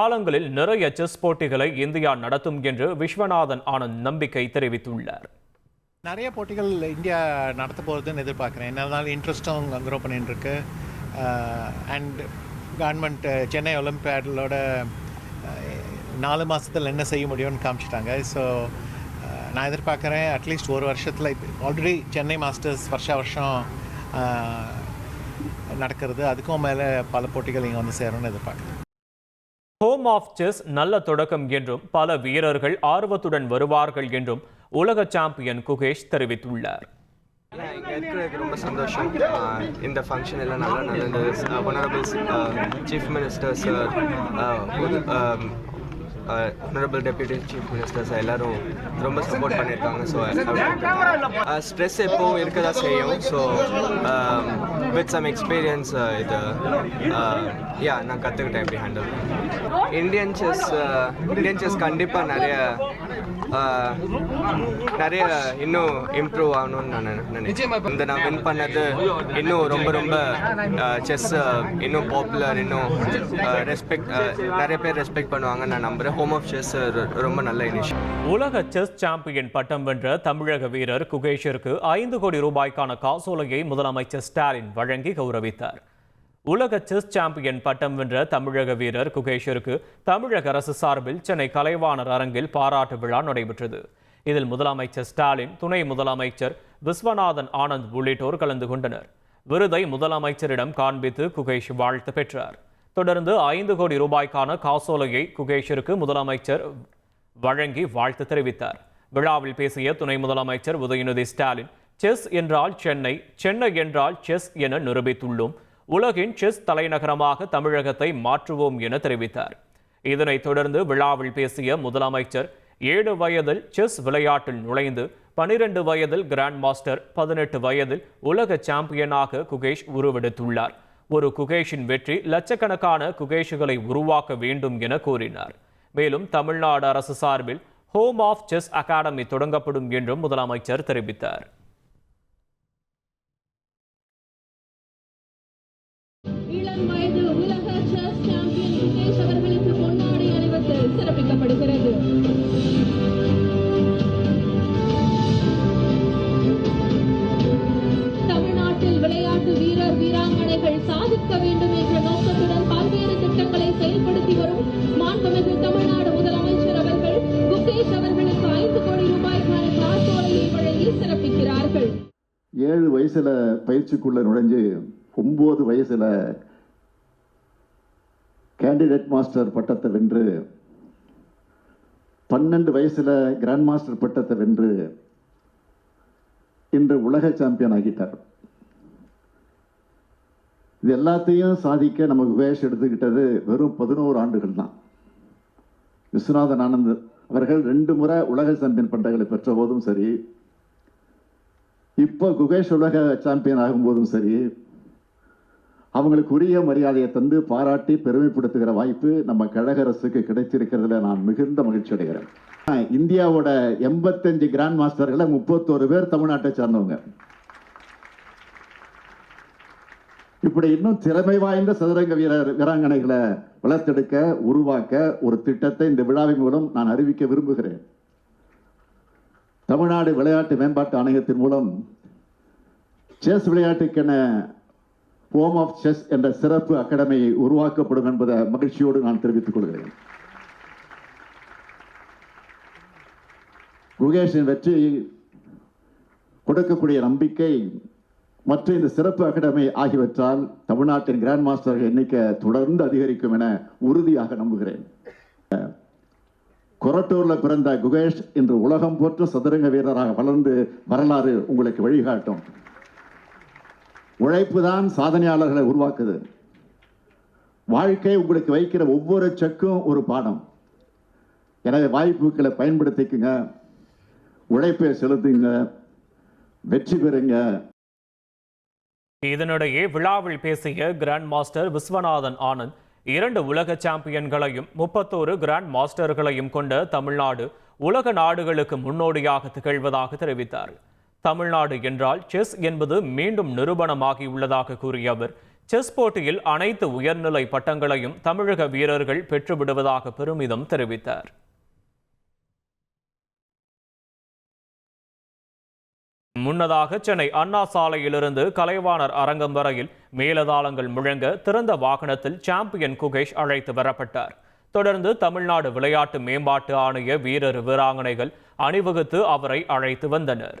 காலங்களில் நிறைய செஸ் போட்டிகளை இந்தியா நடத்தும் என்று விஸ்வநாதன் ஆனந்த் நம்பிக்கை தெரிவித்துள்ளார். நிறைய போட்டிகள் இந்தியா நடத்த போகிறதுன்னு எதிர்பார்க்குறேன். என்ன இன்ட்ரெஸ்ட்டும் க்ரோ பண்ணிட்டு இருக்கு அண்ட் கவர்மெண்ட் சென்னை ஒலிம்பியாடலோட நாலு மாதத்தில் என்ன செய்ய முடியும்னு காமிச்சிட்டாங்க. ஸோ நான் எதிர்பார்க்குறேன் அட்லீஸ்ட் ஒரு வருஷத்தில் ஆல்ரெடி சென்னை மாஸ்டர்ஸ் வருஷ வருஷம் நடக்கிறது. அதுக்கும் மேலே பல போட்டிகள் இங்கே வந்து சேரும்னு எதிர்பார்க்குறேன். ஹோம் ஆஃப் செஸ் நல்ல தொடக்கம் என்றும் பல வீரர்கள் ஆர்வத்துடன் வருவார்கள் என்றும் உலக சாம்பியன் குகேஷ் தெரிவித்துள்ளார். இங்கே இருக்கிறதுக்கு ரொம்ப சந்தோஷம் இந்த ஃபங்க்ஷன் எல்லாம் நல்லா நடந்தது. Honourable chief minister sir honourable deputy chief ministers எல்லாரும் ரொம்ப சப்போர்ட் பண்ணியிருக்காங்க. ஸோ ஸ்ட்ரெஸ் எப்போவும் இருக்க தான் செய்யும்? ஸோ வித் சம் எக்ஸ்பீரியன்ஸ் இது uh, யா நான் கற்றுக்கிட்டேன் எப்படி handle Indian chess Indian chess கண்டிப்பாக நிறைய நிறைய இன்னும் இம்ப்ரூவ் ஆகணும்னு நான் நினை- நினைக்கிறேன். இந்த நான் வின் பண்ணது இன்னும் ரொம்ப ரொம்ப செஸ் இன்னும் பாப்புலர் இன்னும் ரெஸ்பெக்ட் நிறைய பேர் ரெஸ்பெக்ட் பண்ணுவாங்கன்னு நான் நம்புகிறேன் ஹோம் ஆஃப் செஸ் ரொம்ப நல்ல இனிஷியேட் உலக செஸ் சாம்பியன் பட்டம் வென்ற தமிழக வீரர் குகேஷிற்கு ஐந்து கோடி ரூபாய்க்கான காசோலையை முதலமைச்சர் ஸ்டாலின் வழங்கி கௌரவித்தார். உலக செஸ் சாம்பியன் பட்டம் வென்ற தமிழக வீரர் குகேஷருக்கு தமிழக அரசு சார்பில் சென்னை கலைவாணர் அரங்கில் பாராட்டு விழா நடைபெற்றது. இதில் முதலமைச்சர் ஸ்டாலின் துணை முதலமைச்சர் விஸ்வநாதன் ஆனந்த் உள்ளிட்டோர் கலந்து கொண்டனர். விருதை முதலமைச்சரிடம் காண்பித்து குகேஷ் வாழ்த்து பெற்றார். தொடர்ந்து ஐந்து கோடி ரூபாய்க்கான காசோலையை குகேஷருக்கு முதலமைச்சர் வழங்கி வாழ்த்து தெரிவித்தார். விழாவில் பேசிய துணை முதலமைச்சர் உதயநிதி ஸ்டாலின் செஸ் என்றால் சென்னை சென்னை என்றால் செஸ் என நிரூபித்துள்ளோம். உலகின் செஸ் தலைநகரமாக தமிழகத்தை மாற்றுவோம் என தெரிவித்தார். இதனைத் தொடர்ந்து விழாவில் பேசிய முதலமைச்சர் ஏழு வயதில் செஸ் விளையாட்டில் நுழைந்து பனிரெண்டு வயதில் கிராண்ட் மாஸ்டர் பதினெட்டு வயதில் உலக சாம்பியனாக குகேஷ் உருவெடுத்துள்ளார். ஒரு குகேஷின் வெற்றி லட்சக்கணக்கான குகேஷுகளை உருவாக்க வேண்டும் என கூறினார். மேலும் தமிழ்நாடு அரசு சார்பில் ஹோம் ஆஃப் செஸ் அகாடமி தொடங்கப்படும் என்றும் முதலமைச்சர் தெரிவித்தார். இளம் வயது உலக செஸ் சாம்பியன் முகேஷ் அவர்களுக்கு பொன்னாடை அணிவித்து சிறப்பிக்கப்படுகிறது. தமிழ்நாட்டில் விளையாட்டு வீரர் வீராங்கனைகள் சாதிக்க வேண்டும் என்ற நோக்கத்துடன் பல்வேறு திட்டங்களை செயல்படுத்தி வரும் மாண்புமிகு தமிழ்நாடு முதலமைச்சர் அவர்கள் முகேஷ் அவர்களுக்கு ஐந்து கோடி ரூபாய்க்கான காசோலையை வழங்கி சிறப்பிக்கிறார்கள். ஏழு வயசுல பயிற்சிக்குள்ள நுழைஞ்சு ஒன்பது வயசுல கேண்டிடேட் மாஸ்டர் பட்டத்தை வென்று பன்னெண்டு வயசில் கிராண்ட் மாஸ்டர் பட்டத்தை வென்று இன்று உலக சாம்பியன் ஆகிட்டார். இது எல்லாத்தையும் சாதிக்க நம்ம குகேஷ் எடுத்துக்கிட்டது வெறும் பதினோரு ஆண்டுகள் தான். விஸ்வநாதன் ஆனந்த் அவர்கள் ரெண்டு முறை உலக சாம்பியன் பட்டங்களை பெற்ற போதும் சரி இப்போ குகேஷ் உலக சாம்பியன் ஆகும்போதும் சரி அவங்களுக்கு உரிய மரியாதையை தந்து பாராட்டி பெருமைப்படுத்துகிற வாய்ப்பு நம்ம கழக அரசுக்கு கிடைச்சிருக்கிறதுல நான் மிகுந்த மகிழ்ச்சி அடைகிறேன். இந்தியாவோட எண்பத்தஞ்சு கிராண்ட் மாஸ்டர்களை முப்பத்தோரு பேர் தமிழ்நாட்டை சார்ந்தவங்க. இப்படி இன்னும் திறமை வாய்ந்த சதுரங்க வீரர் வீராங்கனைகளை வளர்த்தெடுக்க உருவாக்க ஒரு திட்டத்தை இந்த விழாவின் மூலம் நான் அறிவிக்க விரும்புகிறேன். தமிழ்நாடு விளையாட்டு மேம்பாட்டு ஆணையத்தின் மூலம் செஸ் விளையாட்டுக்கென ஹோம் ஆஃப் செஸ் என்ற சிறப்பு அகாடமியை உருவாக்கப்படும் என்பதை மகிழ்ச்சியோடு நான் தெரிவித்துக் கொள்கிறேன். குகேஷின் வெற்றி கொடுக்கக்கூடிய நம்பிக்கை மற்ற இந்த சிறப்பு அகாடமி ஆகியவற்றால் தமிழ்நாட்டின் கிராண்ட் மாஸ்டர்கள் எண்ணிக்கை தொடர்ந்து அதிகரிக்கும் என உறுதியாக நம்புகிறேன். கொரட்டூரில் பிறந்த குகேஷ் இன்று உலகம் போற்ற சதுரங்க வீரராக வளர்ந்து வரலாறு உங்களுக்கு வழிகாட்டும். உழைப்பு தான் சாதனையாளர்களை உருவாக்குது. வாழ்க்கை உங்களுக்கு வைக்கிற ஒவ்வொரு செக்கும் ஒரு பாடம். எனவே வாய்ப்புகளை பயன்படுத்திக்குங்க. உழைப்பை செலுத்துங்க. வெற்றி பெறுங்க. இதனிடையே விழாவில் பேசிய கிராண்ட் மாஸ்டர் விஸ்வநாதன் ஆனந்த் இரண்டு உலக சாம்பியன்களையும் முப்பத்தோரு கிராண்ட் மாஸ்டர்களையும் கொண்ட தமிழ்நாடு உலக நாடுகளுக்கு முன்னோடியாக திகழ்வதாக தெரிவித்தார். தமிழ்நாடு என்றால் செஸ் என்பது மீண்டும் நிரூபணமாகியுள்ளதாக கூறிய அவர் செஸ் போட்டியில் அனைத்து உயர்நிலை பட்டங்களையும் தமிழக வீரர்கள் பெற்றுவிடுவதாக பெருமிதம் தெரிவித்தார். முன்னதாக சென்னை அண்ணா சாலையிலிருந்து கலைவாணர் அரங்கம் வரையில் மேலதாளங்கள் முழங்க திறந்த வாகனத்தில் சாம்பியன் குகேஷ் அழைத்து வரப்பட்டார். தொடர்ந்து தமிழ்நாடு விளையாட்டு மேம்பாட்டு ஆணைய வீரர் வீராங்கனைகள் அணிவகுத்து அவரை அழைத்து வந்தனர்.